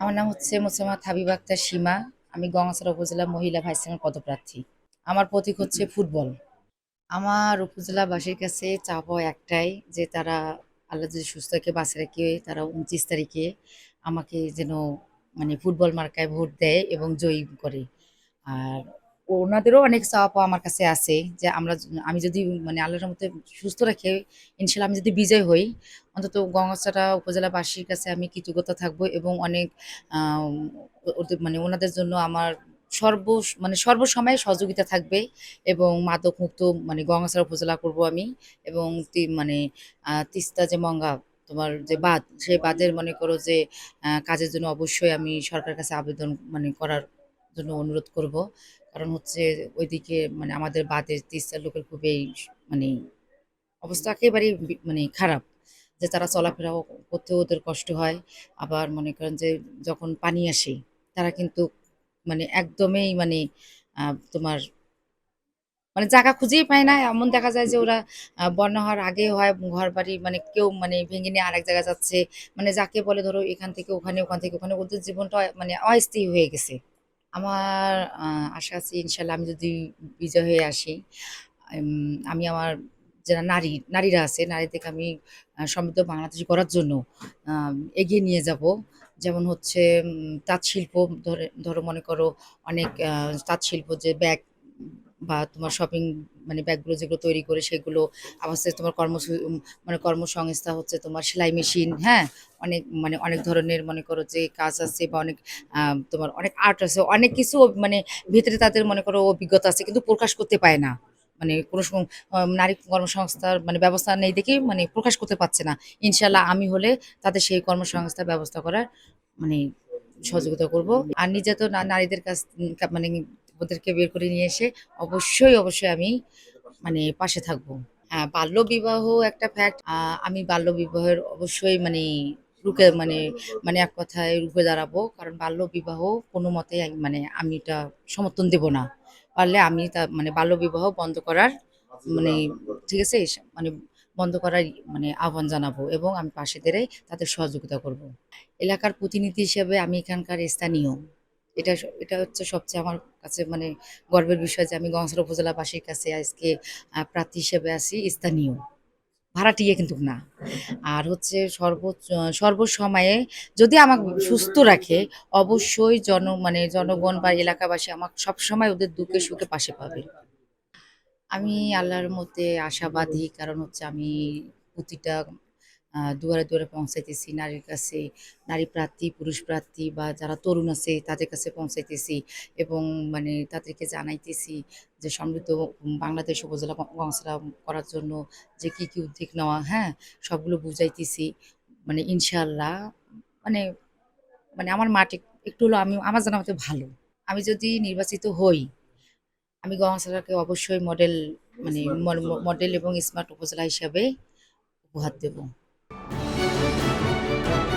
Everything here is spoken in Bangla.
আমার নাম হচ্ছে মোসামা হাবিব আক্তার সীমা। আমি গঙ্গাছড়া উপজেলা মহিলা ভাইস পদপ্রার্থী। আমার প্রতীক হচ্ছে ফুটবল। আমার উপজেলাবাসীর কাছে চাপ একটাই, যে তারা আল্লাহ যদি সুস্থ রেখে বাসে রেখে, তারা উনত্রিশ তারিখে আমাকে যেন মানে ফুটবল মার্কায় ভোট দেয় এবং জয়ী করে। আর ওনাদেরও অনেক চাপ আমার কাছে আছে যে আমরা আমি যদি মানে আল্লাহর মধ্যে সুস্থ রেখে, ইনশাল্লাহ আমি যদি বিজয় হই, অন্তত গঙ্গাছড়া উপজেলাবাসীর কাছে আমি কৃতজ্ঞতা থাকব এবং অনেক মানে ওনাদের জন্য আমার সর্ব মানে সর্বসময় সহযোগিতা থাকবে এবং মাদক মুক্ত মানে গঙ্গাছড়া উপজেলা করব আমি এবং মানে তিস্তা যে মঙ্গা, তোমার যে বাঁধ সেই বাঁধের মনে করো যে কাজের জন্য অবশ্যই আমি সরকারের কাছে আবেদন মানে করার জন্য অনুরোধ করব। কারণ হচ্ছে ওইদিকে মানে আমাদের বাদে তিস্তার লোকের খুবই মানে অবস্থা একেবারেই মানে খারাপ। যে তারা চলাফেরা করতে ওদের কষ্ট হয়। আবার মনে করেন যে যখন পানি আসে, তারা কিন্তু মানে একদমই মানে তোমার মানে জায়গা খুঁজেই পায় না। এমন দেখা যায় যে ওরা বন্যা হওয়ার আগে হয় ঘর বাড়ি মানে কেউ মানে ভেঙে নিয়ে আরেক জায়গায় যাচ্ছে। মানে যাকে বলে ধরো এখান থেকে ওখানে, ওখান থেকে ওখানে, ওদের জীবনটা মানে অস্থায়ী হয়ে গেছে। আমার আশা আছে ইনশাল্লাহ আমি যদি বিজয় হয়ে আসি আমি আমার যারা নারী, নারীরা আছে নারীদেরকে আমি সমৃদ্ধ বাংলাদেশ করার জন্য এগিয়ে নিয়ে যাব। যেমন হচ্ছে তাঁত শিল্প ধরে, ধরো মনে করো অনেক তাঁত শিল্প যে ব্যাগ বা তোমার শপিং মানে ব্যাগগুলো যেগুলো তৈরি করে সেগুলো, আবার তোমার কর্ম মানে কর্মসংস্থা হচ্ছে তোমার সেলাই মেশিন হ্যাঁ? অনেক মানে অনেক ধরনের মনে করো যে কাজ আছে বা অনেক তোমার অনেক আর্ট আছে, অনেক কিছু মানে ভিতরে তাদের মনে করো অভিজ্ঞতা আছে কিন্তু প্রকাশ করতে পায় না। মানে কোনো নারী কর্মসংস্থার মানে ব্যবস্থা নেই দেখেই মানে প্রকাশ করতে পারছে না। ইনশাল্লাহ আমি হলে তাদের সেই কর্মসংস্থার ব্যবস্থা করার মানে সহযোগিতা করব। আর নিজে তো না- নারীদের কাছ মানে ওদেরকে বের করে নিয়ে এসে অবশ্যই অবশ্যই আমি মানে পাশে থাকব। হ্যাঁ বাল্য বিবাহ একটা ফ্যাক্ট আমি বাল্য বিবাহের অবশ্যই মানে রুখে মানে মানে এক কথায় রুখে দাঁড়াবো। কারণ বাল্য বিবাহ কোনো মতে মানে আমি এটা সমর্থন দেব না। পারলে আমি তা মানে বাল্য বিবাহ বন্ধ করার মানে ঠিক আছে? মানে বন্ধ করার মানে আহ্বান জানাব এবং আমি পাশে দাঁড়াই তাদের সহযোগিতা করব। এলাকার প্রতিনিধি হিসেবে আমি এখানকার স্থানীয়। এটা এটা হচ্ছে সবচেয়ে আমার কাছে মানে গর্বের বিষয় যে আমি গংসরা উপজেলাবাসীর কাছে আজকে প্রার্থী হিসেবে আছি, স্থানীয়। ভাড়াটিয়ে কিন্তু না। আর হচ্ছে সর্ব সর্বসময়ে যদি আমাকে সুস্থ রাখে, অবশ্যই জন মানে জনগণ বা এলাকাবাসী আমাকে সবসময় ওদের দুঃখে সুখে পাশে পাবে। আমি আল্লাহর মধ্যে আশাবাদী, কারণ হচ্ছে আমি প্রতিটা দুয়ারে দুয়ারে পৌঁছাইতেছি নারীর কাছে নারী প্রার্থী পুরুষ প্রার্থী বা যারা তরুণ আছে তাদের কাছে পৌঁছাইতেছি এবং মানে তাদেরকে জানাইতেছি যে সমৃদ্ধ বাংলাদেশ উপজেলা গংসরা করার জন্য যে কি কি উদ্যোগ নেওয়া হ্যাঁ সবগুলো বুঝাইতেছি। মানে ইনশাল্লাহ মানে মানে আমার মাটি একটু হলো আমি আমার জানা মতো ভালো। আমি যদি নির্বাচিত হই আমি গঙ্গাসারাকে অবশ্যই মডেল মানে মডেল এবং স্মার্ট উপজেলা হিসাবে উপহার দেব। thank you